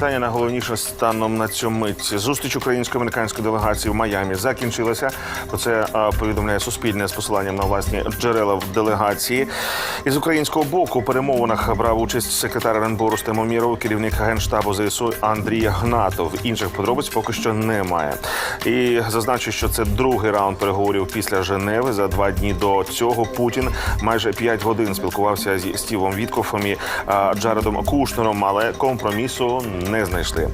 вітання. Найголовніше станом на цю мить. Зустріч українсько-американської делегації в Майамі закінчилася. Про це повідомляє Суспільне з посиланням на власні джерела в делегації. Із українського боку у перемовинах брав участь секретар РНБО Рустем Уміров, керівник генштабу ЗСУ Андрій Гнатов. Інших подробиць поки що немає. І зазначу, що це другий раунд переговорів після Женеви. За два дні до цього Путін майже п'ять годин спілкувався зі Стівом Віткофом і Джаредом Кушнером, але компромісу знайшли.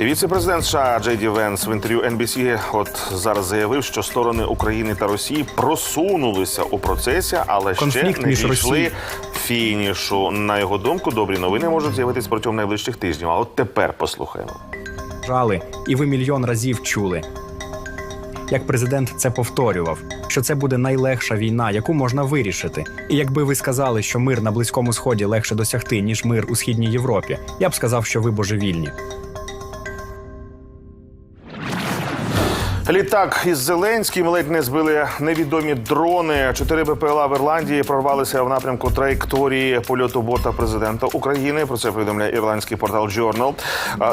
Віце-президент США Джей Ді Венс в інтерв'ю NBC от зараз заявив, що сторони України та Росії просунулися у процесі, але Конфлікт ще не дійшли фінішу. На його думку, добрі новини можуть з'явитись протягом найближчих тижнів. А от тепер послухаємо. жали, і ви мільйон разів чули. Як президент це повторював, що це буде найлегша війна, яку можна вирішити. І якби ви сказали, що мир на близькому сході легше досягти, ніж мир у східній Європі, я б сказав, що ви божевільні. Літак із Зеленським ледь не збили невідомі дрони. Чотири БПЛА в Ірландії прорвалися в напрямку траєкторії польоту бота президента України. Про це повідомляє ірландський портал Journal.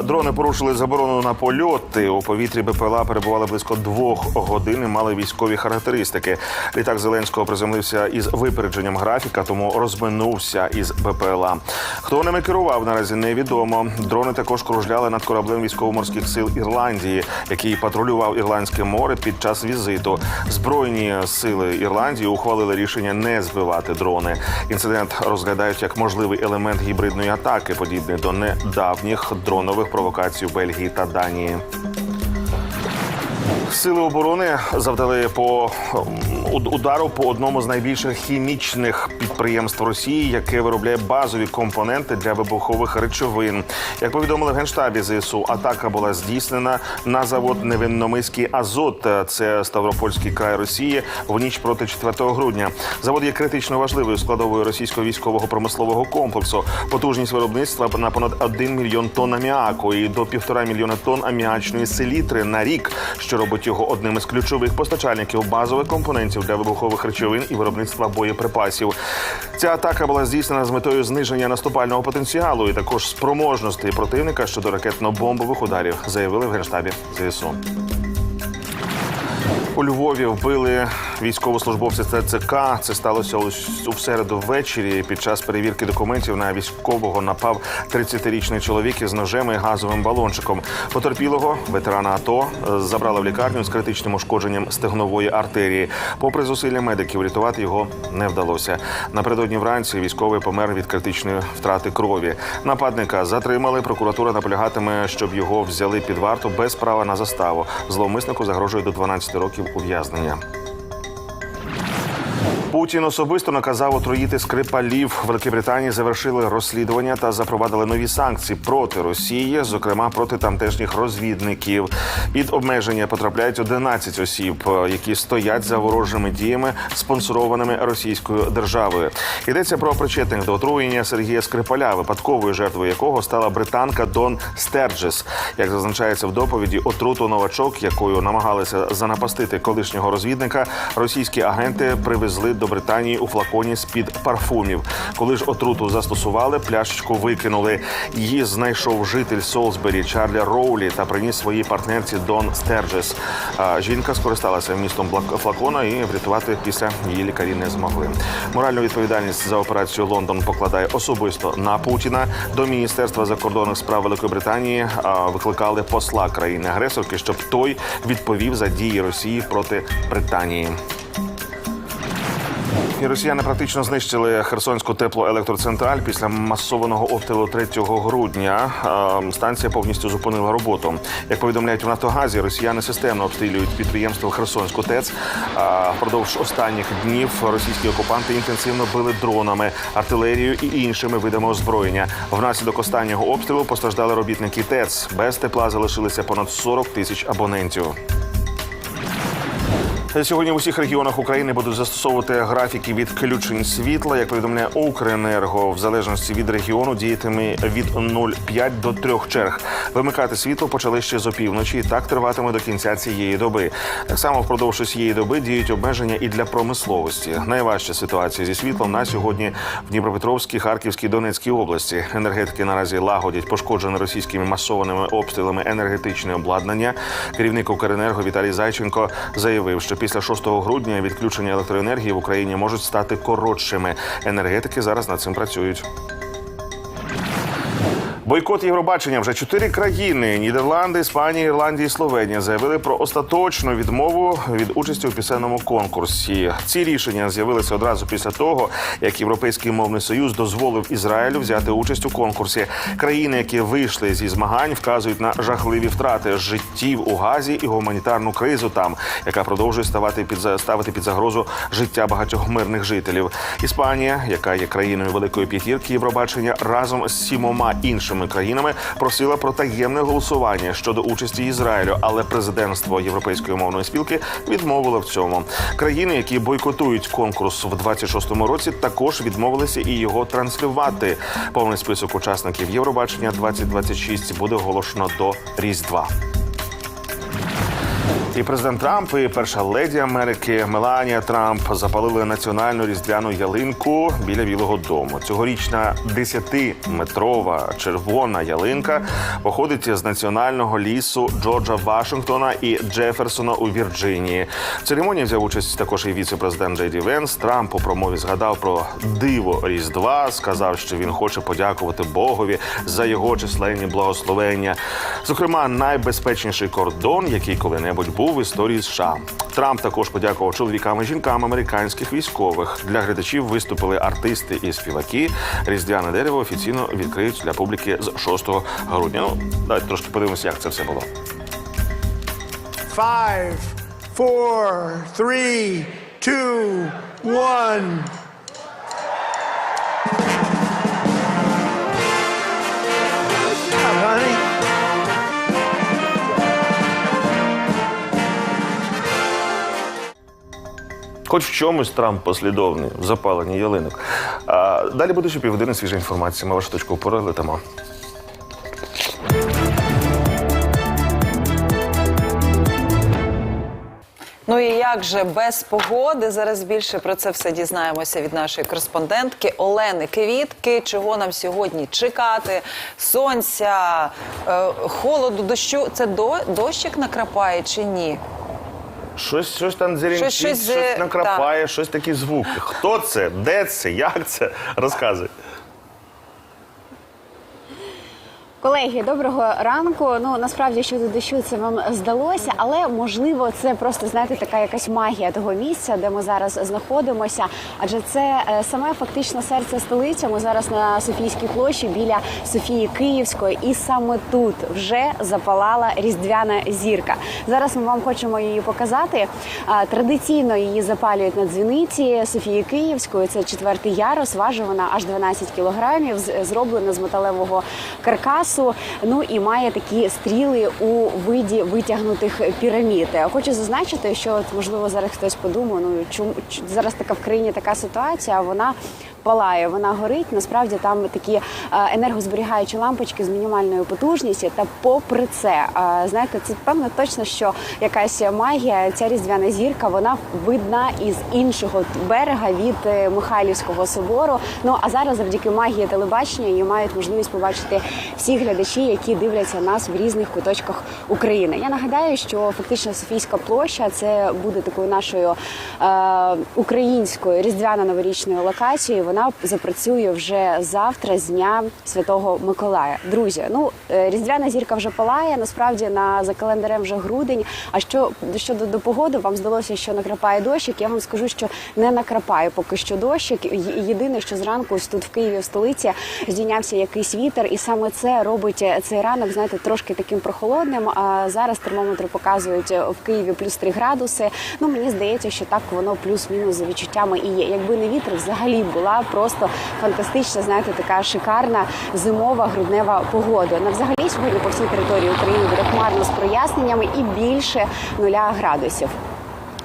Дрони порушили заборону на польоти. У повітрі БПЛА перебували близько двох годин і мали військові характеристики. Літак Зеленського приземлився із випередженням графіка, тому розминувся із БПЛА. Хто ними керував наразі невідомо. Дрони також кружляли над кораблем військово-морських сил Ірландії, який патрулював ірландське море під час візиту. Збройні сили Ірландії ухвалили рішення не збивати дрони. Інцидент розглядають як можливий елемент гібридної атаки, подібний до недавніх дронових провокацій в Бельгії та Данії. Сили оборони завдали по удару по одному з найбільших хімічних підприємств Росії, яке виробляє базові компоненти для вибухових речовин. Як повідомили в генштабі ЗСУ, атака була здійснена на завод Невинномиський Азот. Це Ставропольський край Росії в ніч проти 4 грудня. Завод є критично важливою складовою російського військового промислового комплексу. Потужність виробництва на понад 1 мільйон тонн аміаку і до півтора мільйона тонн аміачної селітри на рік, що робить його одним із ключових постачальників базових компонентів для вибухових речовин і виробництва боєприпасів. Ця атака була здійснена з метою зниження наступального потенціалу і також спроможності противника щодо ракетно-бомбових ударів, заявили в генштабі ЗСУ. У Львові вбили військовослужбовця ТЦК. Це сталося у середу ввечері. Під час перевірки документів на військового напав 30-річний чоловік із ножем і газовим балончиком. Потерпілого ветерана АТО забрали в лікарню з критичним ушкодженням стегнової артерії. Попри зусилля медиків, рятувати його не вдалося. Напередодні вранці військовий помер від критичної втрати крові. Нападника затримали. Прокуратура наполягатиме, щоб його взяли під варту без права на заставу. Зловмиснику загрожує до 12 років ув'язнення. Путін особисто наказав отруїти скрипалів. В Великобританії завершили розслідування та запровадили нові санкції проти Росії, зокрема проти тамтешніх розвідників. Під обмеження потрапляють 11 осіб, е, які стоять за ворожими діями, спонсорованими російською державою. Йдеться про причетних до отруєння Сергія Скрипаля, випадковою жертвою якого стала британка Дон Стерджес. Як зазначається в доповіді, отруту новачок, якою намагалися занапастити колишнього розвідника, російські агенти привезли до Британії у флаконі з під парфумів. Коли ж отруту застосували, пляшечку викинули. Її знайшов житель Солсбері Чарлі Роулі та приніс своїй партнерці Дон Стерджес. Жінка скористалася вмістом блак- флакона і врятувати після її лікарі не змогли. Моральну відповідальність за операцію Лондон покладає особисто на Путіна. До міністерства закордонних справ Великої Британії викликали посла країни-агресорки, щоб той відповів за дії Росії проти Британії. І росіяни практично знищили Херсонську теплоелектроцентраль після масованого обстрілу 3 грудня. Станція повністю зупинила роботу. Як повідомляють в Нафтогазі, росіяни системно обстрілюють підприємство Херсонську ТЕЦ. Впродовж останніх днів російські окупанти інтенсивно били дронами, артилерією і іншими видами озброєння. Внаслідок останнього обстрілу постраждали робітники ТЕЦ. Без тепла залишилися понад 40 тисяч абонентів. Сьогодні в усіх регіонах України будуть застосовувати графіки відключень світла. Як повідомляє Укренерго, в залежності від регіону діятиме від 0,5 до 3 черг. Вимикати світло почали ще з опівночі. і Так триватиме до кінця цієї доби. Так само впродовж усієї доби діють обмеження і для промисловості. Найважча ситуація зі світлом на сьогодні в Дніпропетровській, Харківській, Донецькій області. Енергетики наразі лагодять пошкоджене російськими масованими обстрілами енергетичне обладнання. Керівник Укренерго Віталій Зайченко заявив, що після 6 грудня відключення електроенергії в Україні можуть стати коротшими. Енергетики зараз над цим працюють. Бойкот Євробачення вже чотири країни: Нідерланди, Іспанія, Ірландія і Словенія заявили про остаточну відмову від участі у пісенному конкурсі. Ці рішення з'явилися одразу після того, як Європейський мовний союз дозволив Ізраїлю взяти участь у конкурсі. Країни, які вийшли зі змагань, вказують на жахливі втрати життів у Газі і гуманітарну кризу там, яка продовжує ставати під ставити під загрозу життя багатьох мирних жителів. Іспанія, яка є країною великої п'ятірки Євробачення, разом з сімома іншими країнами просила про таємне голосування щодо участі Ізраїлю, але президентство Європейської мовної спілки відмовило в цьому. Країни, які бойкотують конкурс в 26-му році, також відмовилися і його транслювати. Повний список учасників Євробачення 2026 буде оголошено до Різдва. І президент Трамп і перша леді Америки Меланія Трамп запалили національну різдвяну ялинку біля Білого Дому. Цьогорічна 10-метрова червона ялинка походить з національного лісу Джорджа Вашингтона і Джеферсона у Вірджинії. В церемонії взяв участь також і віце-президент Джей Венс. Трамп у промові згадав про диво Різдва. Сказав, що він хоче подякувати Богові за його численні благословення. Зокрема, найбезпечніший кордон, який коли-небудь був в історії США. Трамп також подякував чоловікам і жінкам американських військових. Для глядачів виступили артисти і співаки. Різдвяне дерево офіційно відкриють для публіки з 6 грудня. Ну, давайте трошки подивимося, як це все було. Five, four, three, two, one. Хоч в чомусь Трамп послідовний в запаленні ялинок. А далі буде ще півгодини свіжа інформація. Ми вашу точку опори летимо. Ну і як же без погоди? Зараз більше про це все дізнаємося від нашої кореспондентки Олени Квітки. Чого нам сьогодні чекати? Сонця, е, холоду, дощу. Це до, дощик накрапає чи ні? Щось, щось там зерінчить, Щось- щось, щось, е, накрапає, щось такі звуки. Хто це? Де це? Як це? Розказуй. Колеги, доброго ранку. Ну насправді щодо дощу це вам здалося, але можливо це просто знаєте така якась магія того місця, де ми зараз знаходимося. Адже це е, саме фактично серце столиці. Ми зараз на Софійській площі біля Софії Київської, і саме тут вже запалала різдвяна зірка. Зараз ми вам хочемо її показати. А, Традиційно її запалюють на дзвіниці Софії Київської. Це четвертий ярус. Важить вона аж 12 кілограмів. Зроблена з металевого каркасу. Ну і має такі стріли у виді витягнутих пірамід. Хочу зазначити, що от, можливо зараз хтось подумає, ну чому зараз така в країні така ситуація? Вона палає, вона горить. Насправді там такі е, енергозберігаючі лампочки з мінімальною потужністю. Та попри це, е, знаєте, це певно точно, що якась магія. Ця різдвяна зірка вона видна із іншого берега від е, Михайлівського собору. Ну а зараз, завдяки магії телебачення, її мають можливість побачити всі глядачі, які дивляться нас в різних куточках України. Я нагадаю, що фактично Софійська площа це буде такою нашою е, українською різдвяно-новорічною локацією. Вона запрацює вже завтра з дня Святого Миколая. Друзі, ну е, різдвяна зірка вже палає. Насправді на за календарем вже грудень. А що щодо до погоди, вам здалося, що накрапає дощик. Я вам скажу, що не накрапає поки що дощик. Єдине, що зранку ось тут в Києві в столиці здійнявся якийсь вітер, і саме це робить е, цей ранок, знаєте, трошки таким прохолодним. А зараз термометри показують е, в Києві плюс 3 градуси. Ну мені здається, що так воно плюс-мінус за відчуттями і є. Якби не вітер, взагалі була просто фантастична, знаєте, така шикарна зимова груднева погода. На взагалі сьогодні по всій території України буде хмарно з проясненнями і більше нуля градусів.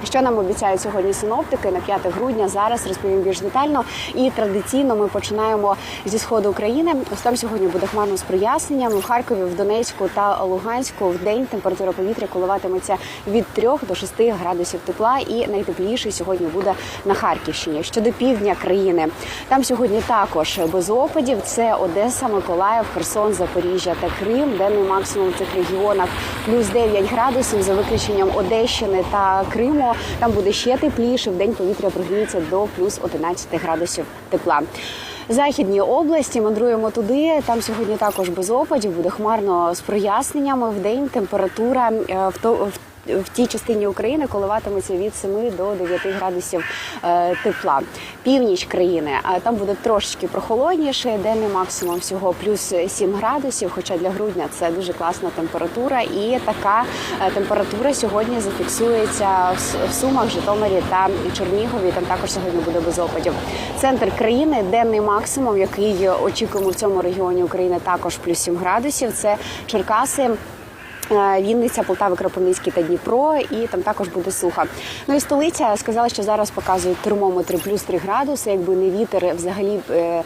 Що нам обіцяють сьогодні синоптики на 5 грудня? Зараз розповім більш детально. І традиційно ми починаємо зі сходу України. Ось там сьогодні буде хмарно з проясненням. У Харкові, в Донецьку та Луганську в день температура повітря коливатиметься від 3 до 6 градусів тепла. І найтепліший сьогодні буде на Харківщині. Щодо півдня країни, там сьогодні також без опадів. Це Одеса, Миколаїв, Херсон, Запоріжжя та Крим. Денний максимум в цих регіонах плюс 9 градусів за виключенням Одещини та Криму. Там буде ще тепліше. В день повітря прогріється до плюс 11 градусів тепла. Західні області мандруємо туди. Там сьогодні також без опадів буде хмарно з проясненнями. В день температура е, в в тій частині України коливатиметься від 7 до 9 градусів е, тепла. Північ країни, а там буде трошечки прохолодніше. Денний максимум всього плюс 7 градусів. Хоча для грудня це дуже класна температура, і така е, температура сьогодні зафіксується в Сумах, Житомирі та Чернігові. Там також сьогодні буде без опадів. Центр країни денний максимум, який очікуємо в цьому регіоні України, також плюс 7 градусів. Це Черкаси. Е, Вінниця, Полтава, Кропивницький та Дніпро, і там також буде сухо. Ну і столиця сказала, що зараз показують термометри плюс 3 градуси. Якби не вітер, взагалі е, е,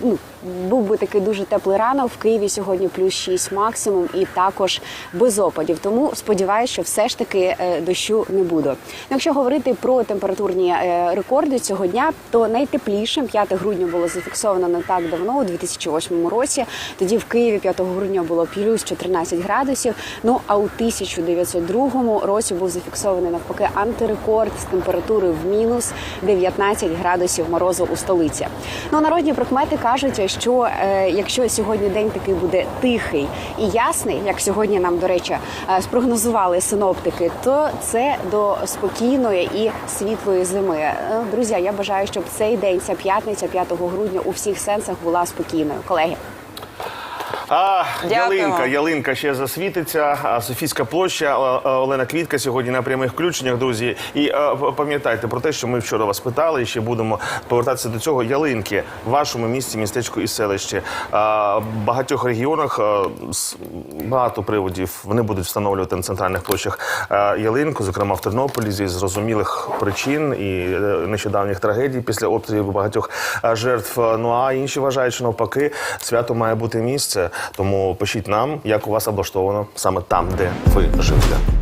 ну, був би такий дуже теплий ранок. В Києві сьогодні плюс 6 максимум, і також без опадів. Тому сподіваюся, що все ж таки е, дощу не буде. Ну, Якщо говорити про температурні е, рекорди цього дня, то найтеплішим 5 грудня було зафіксовано не так давно, у 2008 році. Тоді в Києві 5 грудня було плюс 14 градусів. Ну а у 1902 році був зафіксований навпаки антирекорд з температури в мінус 19 градусів морозу у столиці. Ну народні прикмети кажуть, що е, якщо сьогодні день такий буде тихий і ясний, як сьогодні нам до речі е, спрогнозували синоптики, то це до спокійної і світлої зими. Е, Друзі, я бажаю, щоб цей день, ця п'ятниця, 5 грудня, у всіх сенсах була спокійною. Колеги. А, ялинка, ялинка ще засвітиться. А, Софійська площа, Олена Квітка сьогодні на прямих включеннях, друзі. І пам'ятайте про те, що ми вчора вас питали, і ще будемо повертатися до цього. Ялинки в вашому місті, містечку і селищі. А, в багатьох регіонах з багато приводів вони будуть встановлювати на центральних площах ялинку, зокрема в Тернополі, зі зрозумілих причин і е, нещодавніх трагедій після обстрілів багатьох жертв. Ну а інші вважають, що навпаки свято має бути місце. Тому пишіть нам, як у вас облаштовано саме там, де ви живете.